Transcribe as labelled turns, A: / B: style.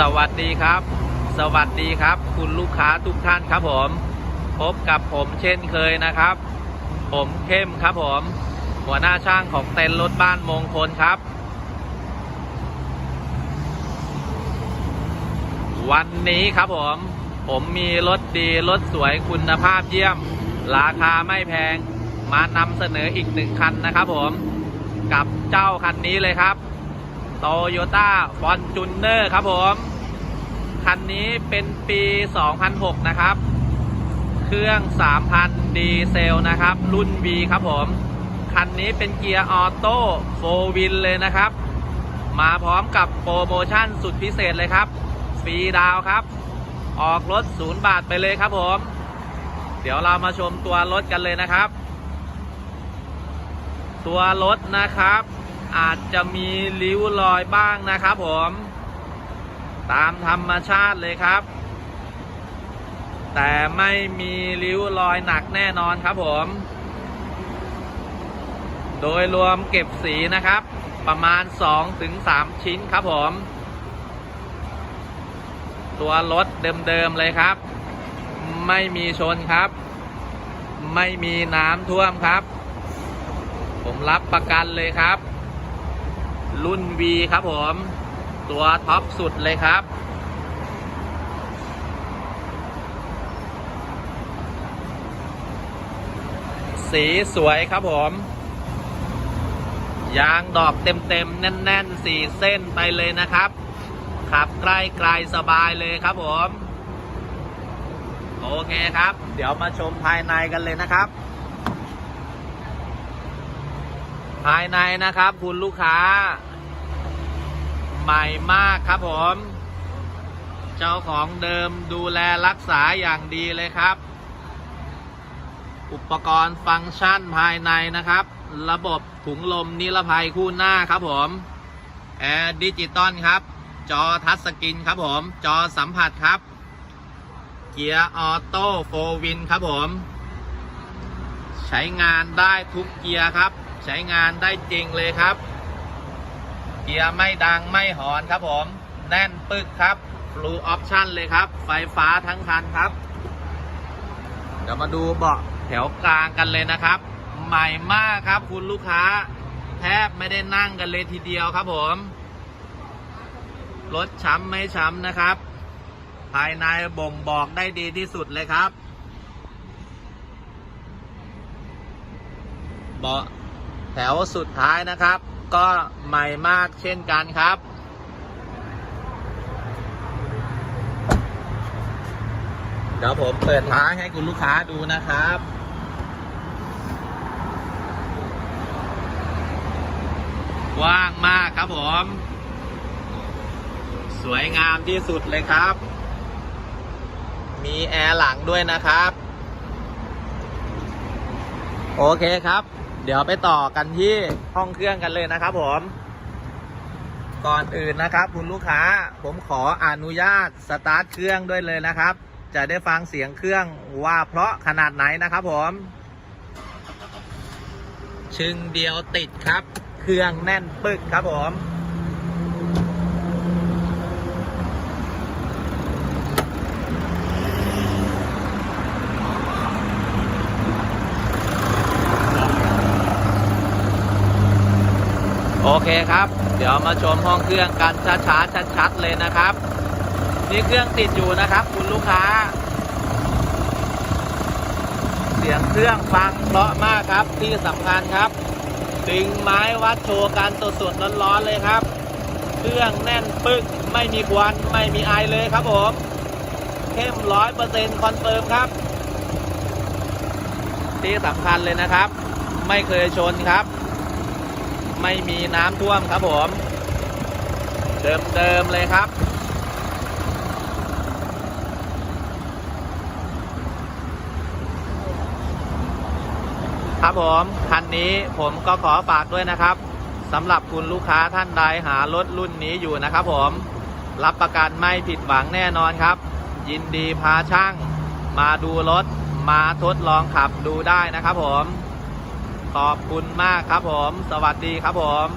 A: สวัสดีครับ สวัสดีครับ คุณลูกค้าทุกท่านครับผม พบกับผมเช่นเคยนะครับ ผมเข้มครับผม หัวหน้าช่างของเต็นท์รถบ้านมงคลครับ วันนี้ครับผม ผมมีรถดีรถสวยคุณภาพเยี่ยม ราคาไม่แพง มานำเสนออีกหนึ่งคันนะครับผม กับเจ้าคันนี้เลยครับ โตโยต้าฟอนจูเนอร์ครับผม คันนี้เป็นปี 2006 นะครับ เครื่อง 3,000 ดีเซลนะครับ รุ่น B ครับผม คันนี้เป็นเกียร์ออโต้โฟวินเลยนะครับ มาพร้อมกับโปรโมชั่นสุดพิเศษเลยครับ ฟรีดาวครับ ออกรถศูนย์บาทไปเลยครับผม เดี๋ยวเรามาชมตัวรถกันเลยนะครับ ตัวรถนะครับ อาจจะมีริ้วรอยบ้างนะครับผม ตามธรรมชาติเลยครับ แต่ไม่มีริ้วรอยหนักแน่นอนครับผม โดยรวมเก็บสีนะครับ ประมาณ 2-3 ชิ้นครับผม ตัวรถเดิมๆเลยครับ ไม่มีชนครับ ไม่มีน้ำท่วมครับผมรับประกันเลยครับ รุ่น V ครับผม ตัวท็อปสุดเลยครับ สีสวยครับผม ยางดอกเต็มๆ แน่นๆสี่เส้นไปเลยนะครับ ขับใกล้ไกลสบายเลยครับผม โอเคครับ เดี๋ยวมาชมภายในกันเลยนะครับ ภายในนะครับ คุณลูกค้า ใหม่มากครับผม เจ้าของเดิมดูแลรักษาอย่างดีเลยครับ อุปกรณ์ฟังก์ชันภายในนะครับ ระบบถุงลมนิรภัยคู่หน้าครับผมแอร์ดิจิตอลครับ จอทัชสกรีนครับผม จอสัมผัสครับ เกียร์ออโต้โฟวินครับผม ใช้งานได้ทุกเกียร์ครับ ใช้งานได้จริงเลยครับ เกียร์ไม่ดังไม่หอนครับผม แน่นปึกครับ Blue Option เลยครับ ไฟฟ้าทั้งคันครับ เดี๋ยวมาดูเบาะแถวกลางกันเลยนะครับ ใหม่มากครับคุณลูกค้า แทบไม่ได้นั่งกันเลยทีเดียวครับผมรถช้ำไม่ช้ำนะครับ ภายในบ่งบอกได้ดีที่สุดเลยครับ เบาะ แถวสุดท้ายนะครับ ก็ใหม่มากเช่นกันครับ เดี๋ยวผมเปิดท้ายให้คุณลูกค้าดูนะครับว่างมากครับผม สวยงามที่สุดเลยครับ มีแอร์หลังด้วยนะครับ โอเคครับ เดี๋ยวไปต่อกันที่ห้องเครื่องกันเลยนะครับ ผม ก่อนอื่นนะครับคุณลูกค้า ผมขออนุญาตสตาร์ทเครื่องด้วยเลยนะครับ จะได้ฟังเสียงเครื่องว่าเพราะขนาดไหนนะครับ ผมชึงเดียวติดครับ เครื่องแน่นปึกครับผม เคครับ เดี๋ยวมาชมห้องเครื่องกันช้าๆชัดๆเลยนะครับ นี่เครื่องติดอยู่นะครับ คุณลูกค้า เสียงเครื่องฟังเพราะมากครับที่สำคัญครับ ดึงไม้วัดโชว์กันสดๆร้อนๆเลยครับ เครื่องแน่นปึกไม่มีควันไม่มีไอเลยครับผมเข้มร้อยเปอร์เซ็นต์คอนเฟิร์มครับ ที่สำคัญเลยนะครับ ไม่เคยชนครับ ไม่มีน้ำท่วมครับผม เดิมๆเลยครับ ครับผมคันนี้ผมก็ขอฝากด้วยนะครับสำหรับคุณลูกค้าท่านใดหารถรุ่นนี้อยู่นะครับผม รับประกันไม่ผิดหวังแน่นอนครับ ยินดีพาช่าง มาดูรถ มาทดลองขับดูได้นะครับผม ขอบคุณมากครับผม สวัสดีครับผม